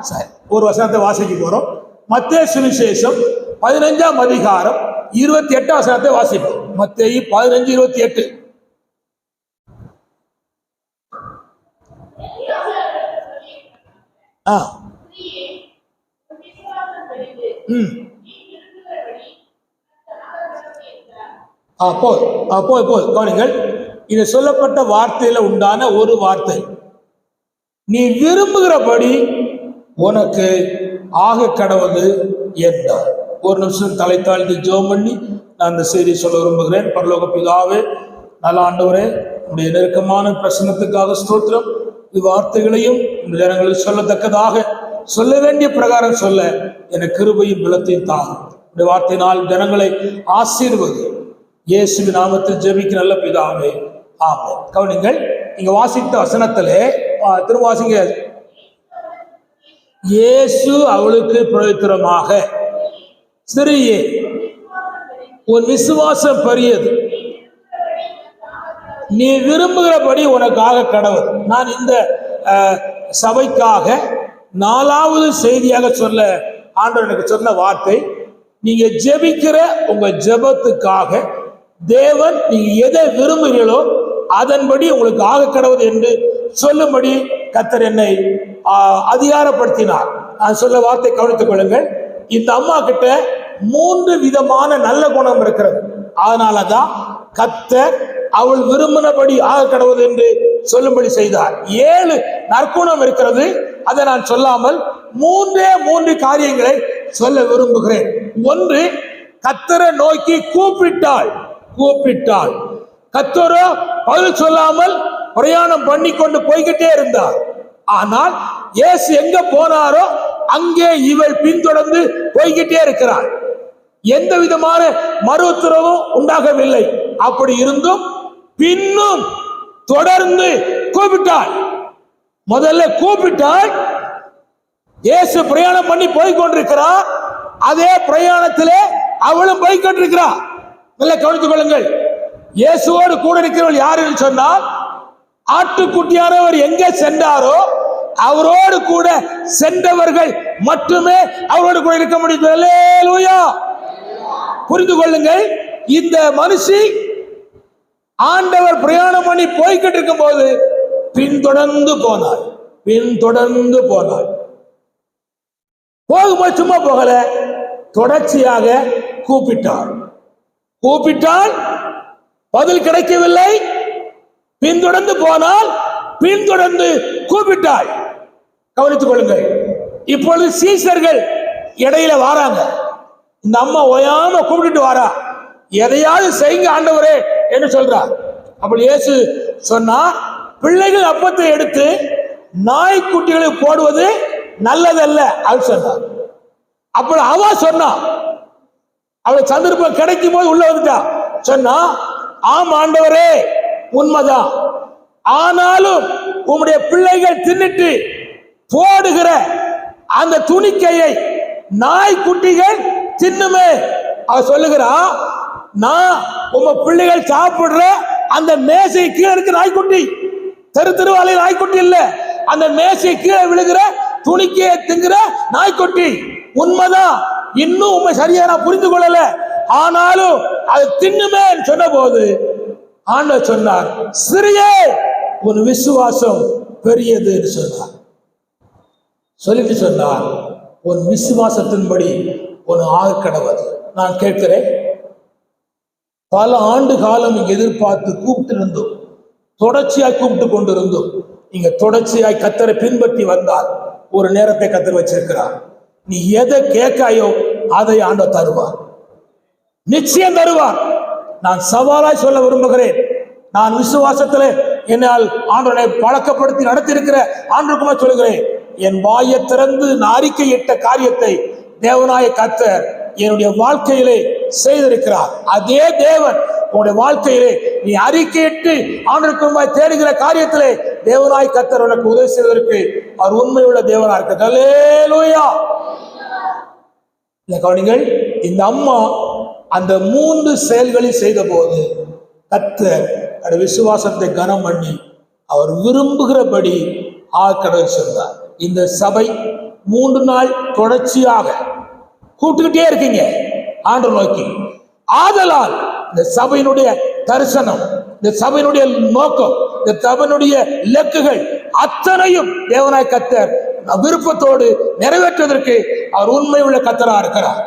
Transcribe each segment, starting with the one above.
சரி ஒரு வசனத்தை வாசிக்க போறோம். மத்திய சுவிசேஷம் பதினஞ்சாம் அதிகாரம் இருபத்தி எட்டாம் வசனத்தை வாசிப்போம். மத்திய பதினஞ்சு இருபத்தி எட்டு ஆ. ம். ஆ போய் ஆ கவனிங்கள் இது சொல்லப்பட்ட வார்த்தையில உண்டான ஒரு வார்த்தை. நீ விரும்புகிறபடி உனக்கு ஆக கடவுது என்றார். ஒரு நிமிஷம் தலை தாழ்ந்து ஜெபம் பண்ணி நான் அந்த செய்தி சொல்ல விரும்புகிறேன். பரலோக பிதாவே நல்ல ஆண்டவரே உடைய நெருக்கமான பிரசனத்துக்காக ஸ்தோத்திரம். இவ்வார்த்தைகளையும் இந்த ஜனங்களுக்கு சொல்லத்தக்கதாக சொல்ல வேண்டிய பிரகாரம் சொல்ல எனக்கு கிருபையும் விளத்தையும் தாகும் இந்த வார்த்தையினால் ஜனங்களை ஆசீர்வது. இயேசு நாமத்தில் ஜெபிக்கு நல்ல பிதாவே ஆமாம். கவனிங்கள் நீங்க வாசித்த வசனத்திலே திருவாசிங்க. இயேசு அவளுக்கு பிரயோத்திரமாக. சிறியே உன் விசுவாசம் பெரியது. நீ விரும்புகிறபடி உனக்காக கடவுள் நான் இந்த சபைக்காக நாலாவது செய்தியாக சொல்ல ஆண்டவர் எனக்கு சொன்ன வார்த்தை நீங்க ஜெபிக்கிற உங்க ஜெபத்துக்காக தேவன் நீங்க எதை விரும்புகிறீர்களோ அதன்படி உங்களுக்கு ஆக கடவுது என்று சொல்லும்படி கத்தர் என்னை அதிகாரப்படுத்தினார். நான் சொல்ல வார்த்தை கவனித்துக் கொள்ளுங்கள். இந்த அம்மா கிட்ட மூன்று விதமான நல்ல குணம் இருக்கிறது. அதனாலதான் கத்தர் அவள் விரும்பினபடி ஆக கடவுது என்று சொல்லும்படி செய்தார். ஏழு நற்குணம் இருக்கிறது. அதை நான் சொல்லாமல் மூன்றே மூன்று காரியங்களை சொல்ல விரும்புகிறேன். ஒன்று கத்தரை நோக்கி கூப்பிட்டாள். கூப்பிட்டாள். கத்தோரோ பதில் சொல்லாமல் பிரயாணம் பண்ணி கொண்டு போய்கிட்டே இருந்தார். ஆனால் இயேசு எங்க போனாரோ அங்கே இவள் பின்தொடர்ந்து போய்கிட்டே இருக்கிறாள். எந்த விதமான மறு உத்தரவும் உண்டாகவில்லை. அப்படி இருந்தும் பின்னும் தொடர்ந்து கூப்பிட்டாள். முதல்ல கூப்பிட்டாள். இயேசு பிரயாணம் பண்ணி போய் கொண்டிருக்கிறார் அதே பிரயாணத்திலே அவளும் போய் கொண்டிருக்கிறார் நல்ல கவனித்துக் கொள்ளுங்கள். இயேசுவோடு கூட இருக்கிறவள் யார் என்று சொன்னால் ஆட்டுக்குட்டியானவர் எங்கே சென்றாரோ அவரோடு கூட சென்றவர்கள் மட்டுமே அவரோடு கூட இருக்க முடியும். புரிந்து கொள்ளுங்கள் இந்த மனுஷி ஆண்டவர் பிரயாணம் பண்ணி போய்கிட்டு இருக்கும் போது பின்தொடர்ந்து போனாள் பின்தொடர்ந்து போனாள் போகும்போது சும்மா போகல தொடர்ச்சியாக கூப்பிட்டார். கூப்பிட்டால் பதில் கிடைக்கவில்லை. பின்தொடர்ந்து போனால் பின்தொடர்ந்து கூப்பிட்டாய் கவனித்துக் கொள்ளுங்கள். இப்பொழுது சீசர்கள் இடையில வாராங்க. இந்த அம்மா ஓயாம கூப்பிட்டு வாரா. எதையாவது செய்யுங்க ஆண்டவரே என்று சொல்றார் அப்படி இயேசு சொன்னா பிள்ளைகள் அப்பத்தை எடுத்து நாய்க்குட்டிகளை போடுவது நல்லதல்ல அவர் சொன்னார் அப்படி அவ சொன்னா அவளுக்கு சந்தர்ப்பம் கிடைக்கும் போது உள்ள வந்துட்டா. சொன்னா ஆம் ஆண்டவரே உண்மைதான். ஆனாலும் உம்முடைய பிள்ளைகள் தின்னுட்டு போடுகிற அந்த துணிக்கையை நாய்க்குட்டிகள் தின்னுமே. அவ சொல்லுகிறா நான் உங்க பிள்ளைகள் சாப்பிடுற அந்த மேசை கீழே இருக்கு நாய்க்குட்டி. தெரு தெருவாலையில் நாய்க்குட்டி இல்ல. அந்த மேசை கீழே விழுகிற துணிக்கையை திங்குற நாய்க்குட்டி. உண்மைதான். இன்னும் உண்மை சரியா நான் புரிந்து கொள்ளல. ஆனாலும் அது தின்னுமே சொன்ன போது ஆண்ட சொன்னார் சிறிய உன் விசுவாசம் பெரியது என்று சொன்னார். சொல்லிட்டு சொன்னார் உன் விசுவாசத்தின்படி உன் ஆழ்கடவது கடவுள். நான் கேட்கிறேன் பல ஆண்டு காலம் இங்க எதிர்பார்த்து கூப்பிட்டு இருந்தோம் தொடர்ச்சியாய் கூப்பிட்டு கொண்டிருந்தோம். நீங்க தொடர்ச்சியாய் கத்தரை பின்பற்றி வந்தால் ஒரு நேரத்தை கத்தர் வச்சிருக்கிறார். நீ எதை கேட்காயோ அதை ஆண்ட தருவார். நிச்சயம் தருவார். நான் சவாலாய் சொல்ல விரும்புகிறேன். நான் விசுவாசத்தில் என்னால் ஆண்டவனை பழக்கப்படுத்தி நடத்தியிருக்கிற ஆண்டுக்குமா சொல்கிறேன் என் வாயை திறந்து நான் அறிக்கையிட்ட காரியத்தை தேவனாய கத்தர் என்னுடைய வாழ்க்கையிலே செய்திருக்கிறார். அதே தேவன் உன்னுடைய வாழ்க்கையிலே நீ அறிக்கையிட்டு ஆண்டுக்குமாய் தேடுகிற காரியத்திலே தேவனாய் கத்தர் உனக்கு உதவி செய்வதற்கு அவர் உண்மையுள்ள தேவனா இருக்க அல்லேலூயா இந்த கவனிங்கள். இந்த அம்மா அந்த மூன்று செயல்களை செய்த போது கத்தர் அந்த விசுவாசத்தை கனம் பண்ணி அவர் விரும்புகிறபடி ஆக்கடல் சென்றார் இந்த சபை மூன்று நாள் தொடர்ச்சியாக கூட்டுக்கிட்டே இருக்கீங்க. ஆண்டு நோக்கி. ஆதலால் இந்த சபையினுடைய தரிசனம் இந்த சபையினுடைய நோக்கம் இந்த சபையினுடைய இலக்குகள் அத்தனையும் தேவனாய் கத்தர் விருப்பத்தோடு நிறைவேற்றுவதற்கு அவர் உண்மை உள்ள கத்தரா இருக்கிறார்.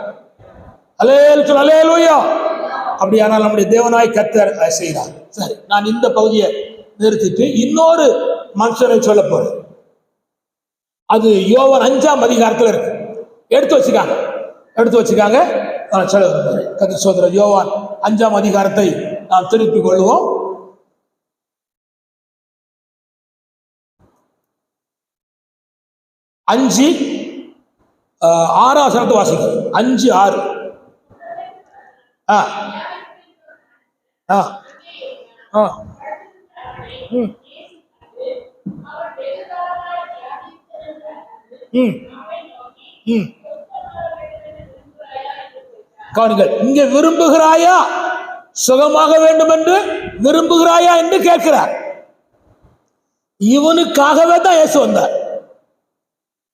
அலேல் சொல் அலேலூயா அப்படியானால் நம்முடைய தேவனாய் கத்தர் அதை செய்கிறார். சரி நான் இந்த பகுதியை நிறுத்திட்டு இன்னொரு மனுஷனை சொல்ல போறேன். அது யோவான் அஞ்சாம் அதிகாரத்தில் இருக்கு. எடுத்து வச்சுக்காங்க. எடுத்து வச்சுக்காங்க. நான் சொல்ல விரும்புகிறேன். கத்த யோவான் அஞ்சாம் அதிகாரத்தை நாம் திருப்பிக் கொள்வோம். அஞ்சு ஆறாம் வசனத்தை அஞ்சு ஆறு. ஆ. ஆ. ஆ. ம். ம். ம். கவனிங்கள் இங்கே விரும்புகிறாயா? சுகமாக வேண்டும் என்று விரும்புகிறாயா என்று கேட்கிறார். இவனுக்காகவே தான் இயேசு வந்தார்.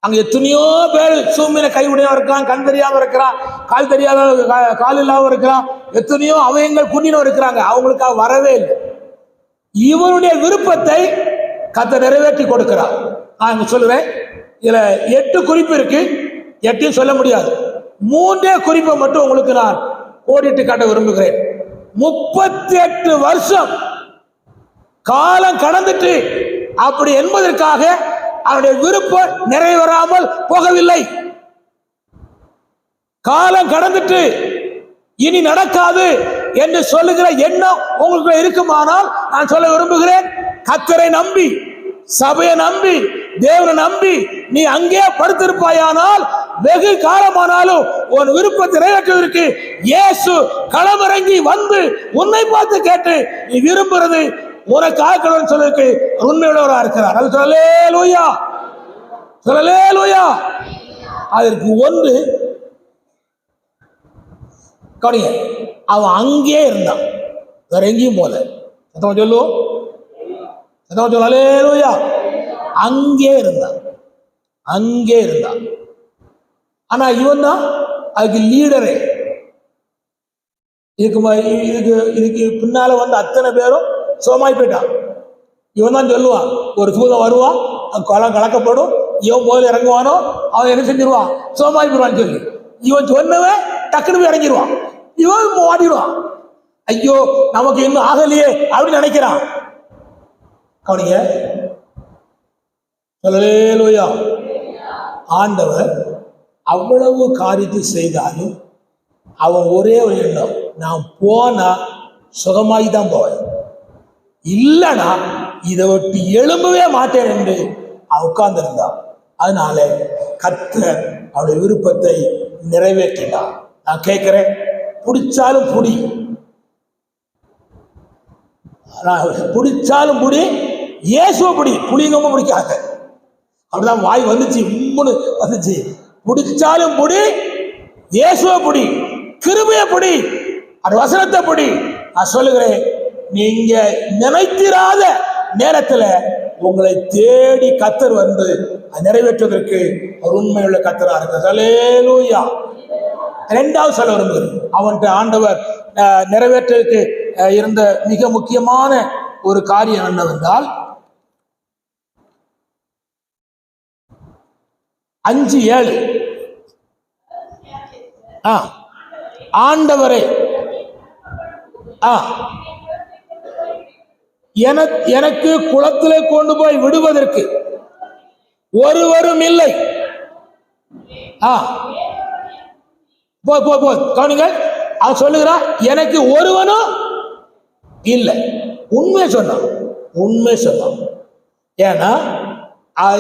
அங்க எத்தனையோ பேர் சூமின கைவுடையவன் இருக்கிறான் கண் தெரியாம இருக்கிறான் கால் தெரியாத கால் இல்லாம இருக்கிறான். எத்தனையோ அவயங்கள் குன்னினும் இருக்கிறாங்க. அவங்களுக்காக வரவே இல்லை. இவருடைய விருப்பத்தை கத்த நிறைவேற்றி கொடுக்கிறார். நான் சொல்லுவேன். இதில் இதுல எட்டு குறிப்பு இருக்கு. எட்டையும் சொல்ல முடியாது. மூன்றே குறிப்பை மட்டும் உங்களுக்கு நான் கோடிட்டு காட்ட விரும்புகிறேன். முப்பத்தி எட்டு வருஷம் காலம் கடந்துட்டு அப்படி என்பதற்காக அவருடைய விருப்பம் நிறைவேறாமல் போகவில்லை. காலம் கடந்துட்டு இனி நடக்காது என்று சொல்லுகிற எண்ணம் உங்களுக்கு இருக்குமானால் நான் சொல்ல விரும்புகிறேன். கத்தரை நம்பி சபையை நம்பி தேவனை நம்பி நீ அங்கே படுத்திருப்பாயானால் வெகு காலமானாலும் உன் விருப்பத்தை நிறைவேற்றுவதற்கு இயேசு களமிறங்கி வந்து உன்னை பார்த்து கேட்டு நீ விரும்புறது உனக்கு ஆக்கணும்னு சொல்லிருக்கு உண்மையுள்ளவரா இருக்கிறார். அது சொல்லலே லூயா சொல்லலே லூயா அதற்கு ஒன்று கவனிங்க அவன் அங்கே இருந்தான். வேற எங்கேயும் போல சத்தமா சொல்லுவோம் சத்தமா சொல்லு லூயா அங்கே இருந்தான். அங்கே இருந்தான். ஆனா இவன் தான் அதுக்கு லீடரே இதுக்கு இதுக்கு இதுக்கு பின்னால வந்து அத்தனை பேரும் சோமாய் போயிட்டான் இவன் தான் சொல்லுவான் ஒரு சூதம் வருவான் அவன் குளம் கலக்கப்படும் இவன் போதில் இறங்குவானோ அவன் என்ன செஞ்சிருவான் சோமாய் போடுவான்னு சொல்லி. இவன் சொன்னவன் டக்குனு போய் இறங்கிடுவான் இவன் ஓடிடுவான் ஐயோ நமக்கு இன்னும் ஆகலையே அப்படின்னு நினைக்கிறான். கவனிங்க. சொல்லலேலோயா ஆண்டவர் அவ்வளவு காரியத்தை செய்தாலும் அவன் ஒரே ஒரு எண்ணம் நான் போனா சுகமாகி தான் போவேன். இல்லைனா இதை விட்டு எழும்பவே மாட்டேன் என்று அவன் உட்கார்ந்திருந்தான் அதனால கத்த அவருடைய விருப்பத்தை நிறைவேற்றினார் நான் கேட்கிறேன் பிடிச்சாலும் புடி. பிடிச்சாலும் புடி இயேசுவை பிடி. புளிங்கமும் பிடிக்காத. அப்படிதான் வாய் வந்துச்சு உம்முன்னு வந்துச்சு. பிடிச்சாலும் புடி இயேசுவை பிடி. கிருபைய பிடி. அந்த வசனத்தை பிடி. நான் சொல்லுகிறேன் நீங்க நினைத்திராத நேரத்துல உங்களை தேடி கத்தர் வந்து நிறைவேற்றுவதற்கு ஒரு உண்மையுள்ள கத்தரா இருக்கு ரெண்டாவது இரண்டாவது சொல்ல விரும்புகிறேன். அவன்கிட்ட ஆண்டவர் அஹ், நிறைவேற்றுவதற்கு இருந்த மிக முக்கியமான ஒரு காரியம் என்னவென்றால் அஞ்சு ஏழு. ஆ. ஆண்டவரை. ஆ. என- எனக்கு குளத்திலே கொண்டு போய் விடுவதற்கு ஒருவரும் இல்லை. ஆ. போ போ போ. கவனிங்கள் அது சொல்லுகிறான் எனக்கு ஒருவனும் இல்லை. உண்மை சொன்னான். உண்மை சொன்னான். ஏன்னா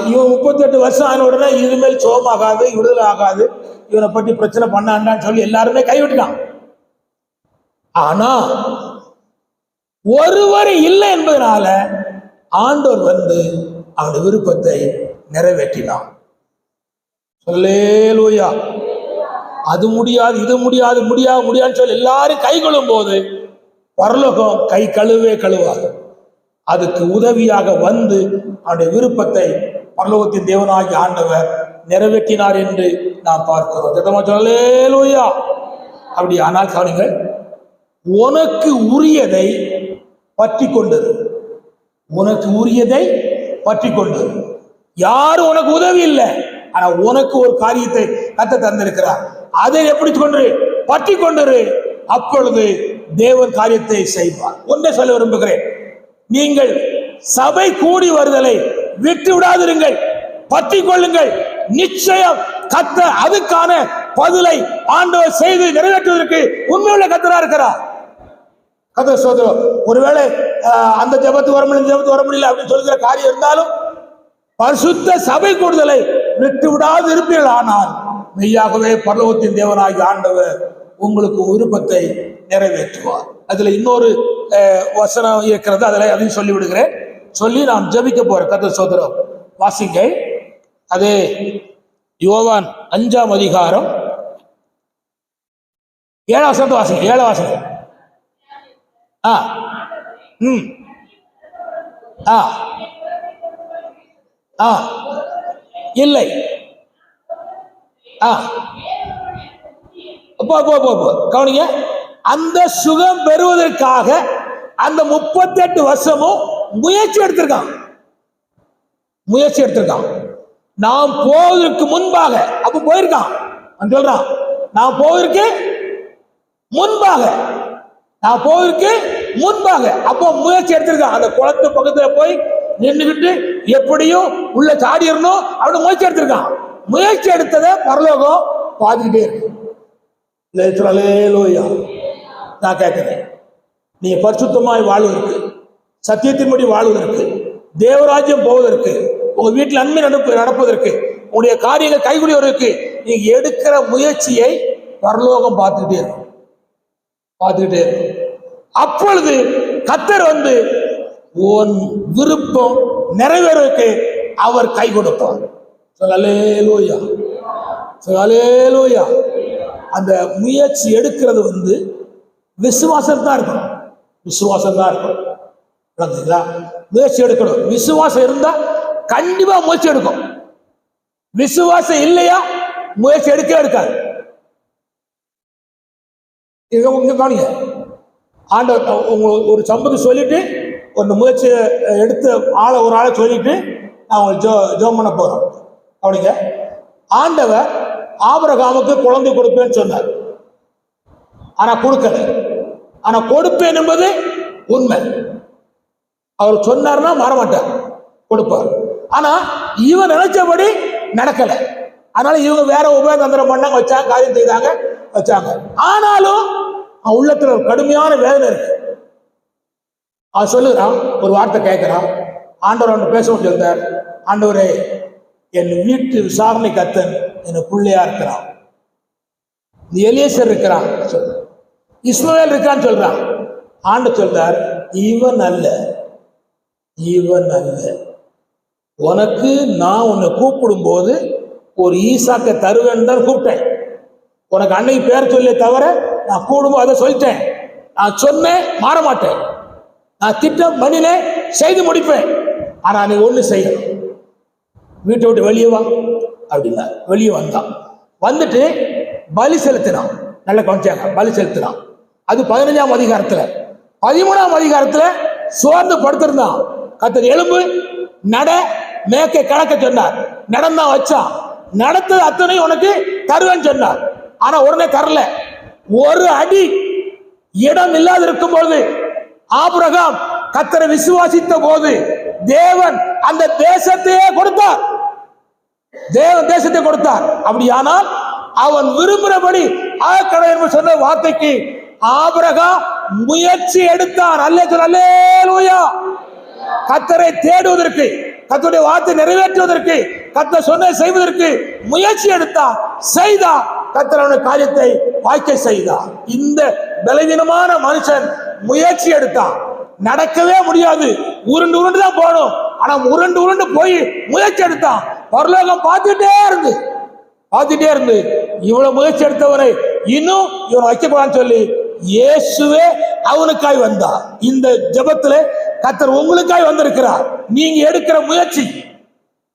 இவன் முப்பத்தெட்டு வருஷம் ஆன உடனே இனிமேல் சோமாகாது விடுதலை ஆகாது. இவனை பற்றி பிரச்சனை பண்ணாண்டான்னு சொல்லி எல்லாருமே கைவிட்டுட்டான். ஆனா ஒருவர் இல்லை என்பதனால ஆண்டவர் வந்து அவனுடைய விருப்பத்தை நிறைவேற்றினான் சொல்லேலூயா அது முடியாது இது முடியாது முடியாது முடியாதுன்னு சொல்லி எல்லாரும் கை கொள்ளும் போது பரலோகம் கை கழுவே கழுவாது. அதுக்கு உதவியாக வந்து அவனுடைய விருப்பத்தை பரலோகத்தின் தேவனாகி ஆண்டவர் நிறைவேற்றினார் என்று நாம் பார்க்கிறோம். சொல்லேலூயா அப்படி ஆனால் கவனிங்கள் உனக்கு உரியதை பற்றி கொண்டது உனக்கு உரியதை பற்றி கொண்டது யாரும் உனக்கு உதவி இல்லை? ஆனா உனக்கு ஒரு காரியத்தை கத்த தந்திருக்கிறார். அதை எப்படி கொண்டு பற்றி கொண்டு அப்பொழுது தேவன் காரியத்தை செய்வார். ஒன்றை சொல்ல விரும்புகிறேன். நீங்கள் சபை கூடி வருதலை விட்டு விடாதிருங்கள். பற்றி கொள்ளுங்கள் நிச்சயம் கத்த அதுக்கான பதிலை ஆண்டவர் செய்து நிறைவேற்றுவதற்கு உண்மையுள்ள கத்தரா இருக்கிறார் கத சோதரம் ஒருவேளை அந்த ஜபத்து வர முடியல ஜபத்து வர முடியல அப்படின்னு சொல்கிற காரியம் இருந்தாலும் பரிசுத்த சபை கூடுதலை விட்டு விடாது இருப்பீர்கள். ஆனால் மெய்யாகவே பரலோகத்தின் தேவனாகி ஆண்டவர் உங்களுக்கு விருப்பத்தை நிறைவேற்றுவார். அதுல இன்னொரு வசனம் இருக்கிறது. அதில் அதையும் சொல்லி விடுகிறேன் சொல்லி நான் ஜெபிக்க போறேன். கத்த சோதரம் வாசிங்க. அதே யோவான் அஞ்சாம் அதிகாரம் ஏழாம் வாசிங்க. ஏழாம் வாசிங்க ஆ. ம். ஆ. ஆ. இல்லை. ஆ. போ போ போ போ. கவனிங்க. அந்த சுகம் பெறுவதற்காக அந்த முப்பத்தெட்டு வருஷமும் முயற்சி எடுத்திருக்கான். முயற்சி எடுத்திருக்கான். நாம் போவதற்கு முன்பாக அப்ப போயிருக்கான். சொல்றான் நான் போவதற்கு முன்பாக நான் போவதற்கு முன்பாக அப்போ முயற்சி எடுத்திருக்கான். அந்த குளத்து பக்கத்துல போய் நின்றுகிட்டு எப்படியும் உள்ள சாடிடணும் அப்படின்னு முயற்சி எடுத்திருக்கான். முயற்சி எடுத்ததை பரலோகம் பார்த்துக்கிட்டே இருக்கு. நான் கேட்கிறேன். நீ பரிசுத்தமாய் வாழ்வதற்கு சத்தியத்தின்படி வாழ்வதற்கு தேவராஜ்யம் போவதற்கு உங்க வீட்டில் அண்மை நடப்பு நடப்பதற்கு உங்களுடைய காரியங்கள் கைகூடி வருவதற்கு நீங்க எடுக்கிற முயற்சியை பரலோகம் பார்த்துக்கிட்டே இருக்கும் பார்த்துக்கிட்டே இருக்கும். அப்பொழுது கத்தர் வந்து உன் விருப்பம் நிறைவேறதுக்கு அவர் கை கொடுப்பார். சொல்லலேலோயா சொல்லலேலோயா அந்த முயற்சி எடுக்கிறது வந்து விசுவாசம் தான் இருக்கும். விசுவாசம் தான் இருக்கும். விளங்குதுங்களா முயற்சி எடுக்கணும். விசுவாசம் இருந்தா கண்டிப்பா முயற்சி எடுக்கும். விசுவாசம் இல்லையா? முயற்சி எடுக்கவே எடுக்காது. இது இங்க கவனிங்க ஆண்டவர் உங்களுக்கு ஒரு சம்பவத்தை சொல்லிட்டு ஒரு முயற்சி எடுத்து ஆளை ஒரு ஆளை சொல்லிட்டு நான் உங்களுக்கு ஜோ ஜோம் பண்ண போகிறோம் கவனிங்க. ஆண்டவர் ஆபரகாமுக்கு குழந்தை கொடுப்பேன்னு சொன்னார். ஆனால் கொடுக்கல. ஆனால் கொடுப்பேன் என்பது உண்மை. அவர் சொன்னார்னா மாறமாட்டார். கொடுப்பார். ஆனால் இவன் நினைச்சபடி நடக்கலை. அதனால இவங்க வேற உபயோகந்திரம் பண்ணாங்க வச்சாங்க காரியம் செய்தாங்க. வச்சாங்க. ஆனாலும் அவன் உள்ளத்துல ஒரு கடுமையான வேதனை இருக்கு. அவன் சொல்லுறான் ஒரு வார்த்தை கேட்கிறான் ஆண்டவர் அவன் பேச சொல்லியிருந்தார். ஆண்டவரே என் வீட்டு விசாரணை கத்தன் என் பிள்ளையா இருக்கிறான். நீ எலியேசர் இருக்கிறான். சொல்ற இஸ்மவேல் இருக்கான்னு சொல்றான். ஆண்டு சொல்றார் இவன் அல்ல. இவன் அல்ல. உனக்கு நான் உன்னை கூப்பிடும் போது ஒரு ஈசாக்க தருவேன் தான் கூப்பிட்டேன். உனக்கு அன்னை பேர் சொல்ல தவிர நான் கூடுமோ அதை சொல்லிட்டேன். நான் சொன்னேன் மாற மாட்டேன் நான் திட்டம் பண்ணினேன் செய்து முடிப்பேன். ஆனால் நீ ஒன்று செய்யணும் வீட்டை விட்டு வெளியே வா அப்படின்னா வெளியே வந்தான். வந்துட்டு பலி செலுத்தினான். நல்ல கவனிச்சாங்க பலி செலுத்தினான். அது பதினஞ்சாம் அதிகாரத்தில். பதிமூணாம் அதிகாரத்தில் சோர்ந்து படுத்திருந்தான். கத்தர் எலும்பு நட மேக்கை கணக்க சொன்னார். நடந்தான் வச்சான். நடத்தது அத்தனை உனக்கு தருவேன்னு சொன்னார். ஆனா உடனே தரல. ஒரு அடி இடம் இல்லாது இருக்கும் போது ஆபிரகாம் கத்தரை விசுவாசித்த போது தேவன் அந்த தேசத்தையே கொடுத்தார். தேவன் தேசத்தை கொடுத்தார். அப்படியானால் அவன் விரும்புகிறபடி ஆக்கடை என்று சொன்ன வார்த்தைக்கு ஆபரகம் முயற்சி எடுத்தார் அல்லே அல்லேலூயா. கத்தரை தேடுவதற்கு கத்தருடைய வார்த்தை நிறைவேற்றுவதற்கு கத்த சொன்ன செய்வதற்கு முயற்சி எடுத்தா செய்தா கத்தரவன காரியத்தை வாய்க்க செய்தான் இந்த பலவீனமான மனுஷன் முயற்சி எடுத்தான். நடக்கவே முடியாது. உருண்டு உருண்டு தான் போகணும். ஆனா உருண்டு உருண்டு போய் முயற்சி எடுத்தான். பரலோகம் பார்த்துட்டே இருந்து. பார்த்துட்டே இருந்து. இவ்வளவு முயற்சி எடுத்தவரை இன்னும் இவன் வைக்கப்படான்னு சொல்லி இயேசுவே அவனுக்காய் வந்தார். இந்த ஜபத்துல கத்தர் உங்களுக்காய் வந்திருக்கிறார். நீங்க எடுக்கிற முயற்சி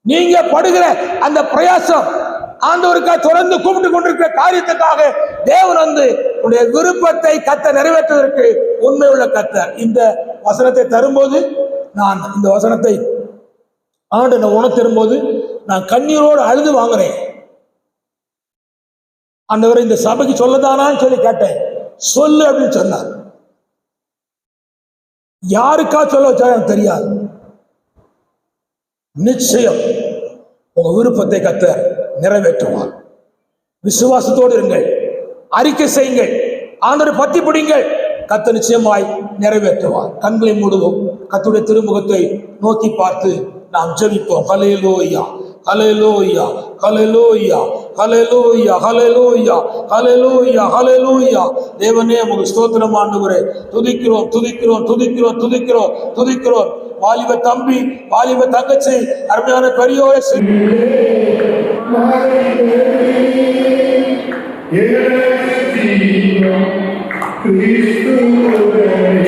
நீங்க படுகிற அந்த பிரயாசம் ஆண்டவருக்காக தொடர்ந்து கூப்பிட்டு கொண்டிருக்கிற காரியத்துக்காக தேவன் வந்து உன்னுடைய விருப்பத்தை கத்த நிறைவேற்றுவதற்கு உண்மை உள்ள கத்த இந்த வசனத்தை தரும்போது நான் இந்த வசனத்தை ஆண்டு நான் உணர்த்திரும்போது நான் கண்ணீரோடு அழுது வாங்குறேன். ஆண்டவர் இந்த சபைக்கு சொல்லதானான்னு சொல்லி கேட்டேன். சொல்லு அப்படின்னு சொன்னார். யாருக்கா சொல்ல வச்சா எனக்கு தெரியாது. நிச்சயம் உங்க விருப்பத்தை கத்த நிறைவேற்றுவார். விசுவாசத்தோடு இருங்கள். அறிக்கை செய்யுங்கள். ஆண்டரை பத்தி பிடிங்கள். கத்த நிச்சயமாய் நிறைவேற்றுவார். கண்களை மூடுவோம். கத்துடைய திருமுகத்தை நோக்கி பார்த்து நாம் ஜெபிப்போம். ஹலேலோயா ஹலேலோயா ஹலேலோயா ஹலேலோயா ஹலேலோயா ஹலேலோயா ஹலேலோயா தேவனே உங்களுக்கு ஸ்தோத்திரம் ஆண்டவரே. துதிக்கிறோம் துதிக்கிறோம் துதிக்கிறோம் துதிக்கிறோம் துதிக்கிறோம். வாலிப தம்பி வாலிப தங்கச்சி அருமையான பெரியோரை. Yes, Cristo,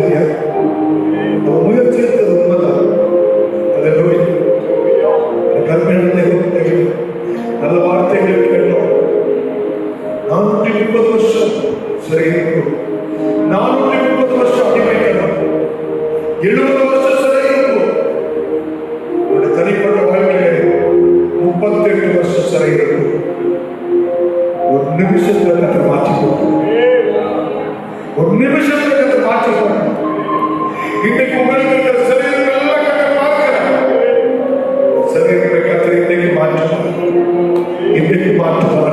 Thank. Gegenwart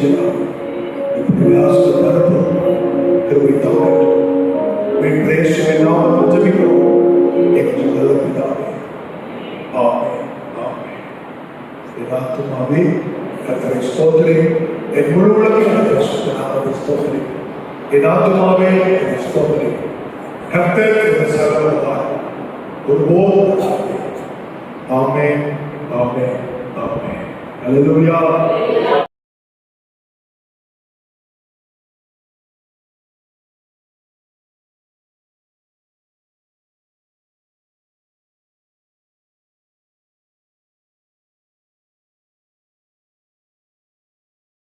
யோசிக்கிறோம் இப்படி ஆசீர்வாதத்தோ கிருபித்தாவே We praise you in all the difficult. ஆத்துமாவே கத்தரை ஸ்தோத்திரி என் முழு உலகம் கத்தரை சுத்தனாமத்தை ஸ்தோத்திரி என் ஆத்துமாவே என்னை ஸ்தோத்திரி கத்தர் என் சகலவார் ஒருபோது ஆமே ஆமே ஆமே அலுவயா